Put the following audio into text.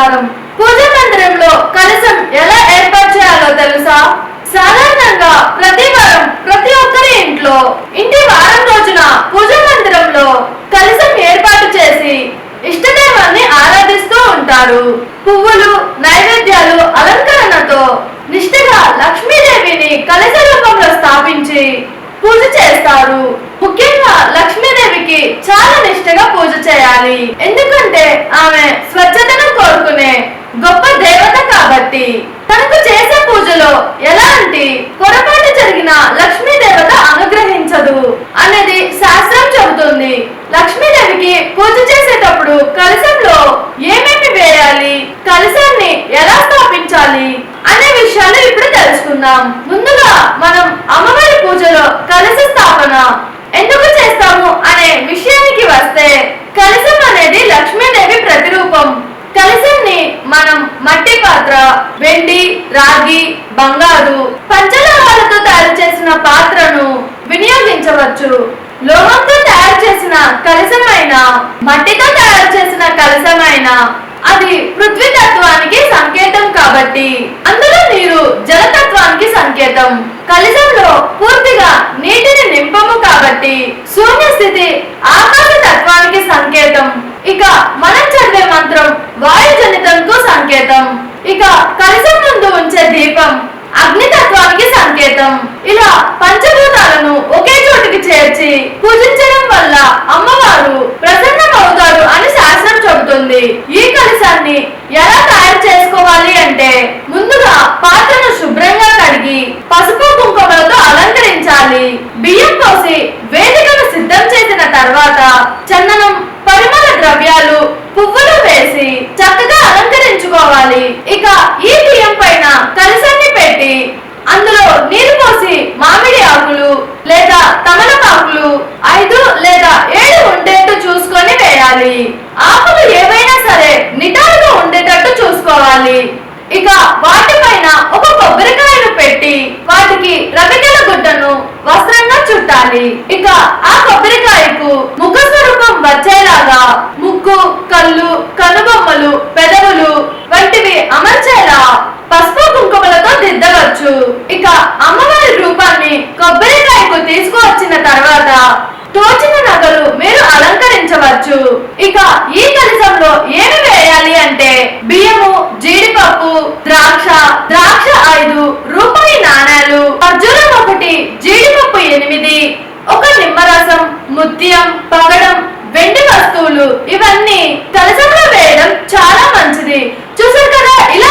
ప్రసాదం పూజ మందిరంలో కలశం ఎలా ఏర్పాటు చేయాలో తెలుసా? సాధారణంగా ప్రతి వారం ప్రతి ఒక్కరి ఇంట్లో ఇంటి వారం రోజున పూజ మందిరంలో కలశం ఏర్పాటు చేసి ఇష్టదేవాన్ని ఆరాధిస్తూ ఉంటారు. పువ్వులు నైవేద్యాలు అలంకరణతో నిష్ఠగా లక్ష్మీదేవిని కలశ రూపంలో స్థాపించి పూజ చేస్తారు. ముఖ్యంగా లక్ష్మీదేవికి చాలా నిష్ఠగా పూజ చేయాలి. ఎందుకంటే ఆమె స్వచ్ఛత గొప్ప దేవత కాబట్టి తనకు చేసే పూజలో ఎలాంటి పొరపాటు జరిగిన లక్ష్మీ దేవత అనుగ్రహించదు అనేది శాస్త్రం చెబుతుంది. లక్ష్మీదేవికి పూజ చేసేటప్పుడు కలశంలో ఏమేమి వేయాలి కలశాన్ని ఎలా స్థాపించాలి అనే విషయాలు ఇప్పుడు తెలుసుకుందాం. ముందుగా మనం అమ్మవారి పూజలో కలశ స్థాపన ఎందుకు చేస్తాము అనే విషయానికి వస్తే కలశం అనేది లక్ష్మీదేవి ప్రతిరూపం. కలశంని మనం మట్టి పాత్ర వెండి రాగి బంగారు పంచలోహాలతో తయారు చేసిన పాత్రను వినియోగించవచ్చు. లోహంతో తయారు చేసిన కలసమైన మట్టితో తయారు చేసిన కలసమైన అది పృథ్వీ తత్వానికి సంకేతం కాబట్టి. అందులో నీరు జలతత్వానికి సంకేతం. కలిసంలో పూర్తిగా నీటి నింపము కాబట్టి శూన్యస్థితి ఆకాశ తత్వానికి సంకేతం. ఇక మనం చదివే మంత్రం వాయుజనితంకు సంకేతం. ఇక కలిసం ముందు ఉంచే దీపం అగ్నితత్వానికి సంకేతం. ఇలా పంచభూతాలను ఒకే చోటికి చేర్చి పూజించడం వల్ల అమ్మవారు ప్రసన్నమవుతారు అని శాస్త్రం చెబుతుంది ఈ కలశాన్ని ఎలా తయారు చేసుకోవాలి అంటే ముందుగా పాత్రను శుభ్రంగా కడిగి పసుపు కుంకుమలతో అలంకరించాలి బియ్యం పోసి వేదికను సిద్ధం చేసిన తర్వాత చందనం పరిమళ ద్రవ్యాలు పువ్వులు వేసి చక్కగా అలంకరించుకోవాలి. ఇక ఈ బియ్యం పైన కలిసన్ని పెట్టి అందులో నీరు పోసి మామిడి ఆకులు లేదా తమలపాకులు ఐదు లేదా ఏడు ఉండేట్టు చూసుకొని వేయాలి. ఆకులు ఏవైనా సరే నిటారుగా ఉండేటట్టు చూసుకోవాలి. ఇక వాటిపైన ఒక కొబ్బరికాయను పెట్టి వాటికి రవికెల గుడ్డను వస్త్రంగా చుట్టాలి. ఇక ఆ కొబ్బరికాయకు ముఖ స్వరూపం వచ్చేలాగా దిద్దవచ్చు ఇక అమ్మవారి రూపాన్ని కొబ్బరికాయకు తీసుకువచ్చిన తర్వాత తోచిన నగలు మీరు అలంకరించవచ్చు. ఇక ఈ కలసంలో ఏమి వేయాలి అంటే బియ్యము జీడిపప్పు ద్రాక్ష ద్రాక్ష ఐదు రూపాయి నాణాలు ఖర్జూరం ఒకటి జీడిపప్పు ఎనిమిది ఒక నిమ్మరసం ముత్యం పగడం వెండి వస్తువులు ఇవన్నీ కలసంలో వేయడం చాలా మంచిది. చూసారు కదా? ఇలా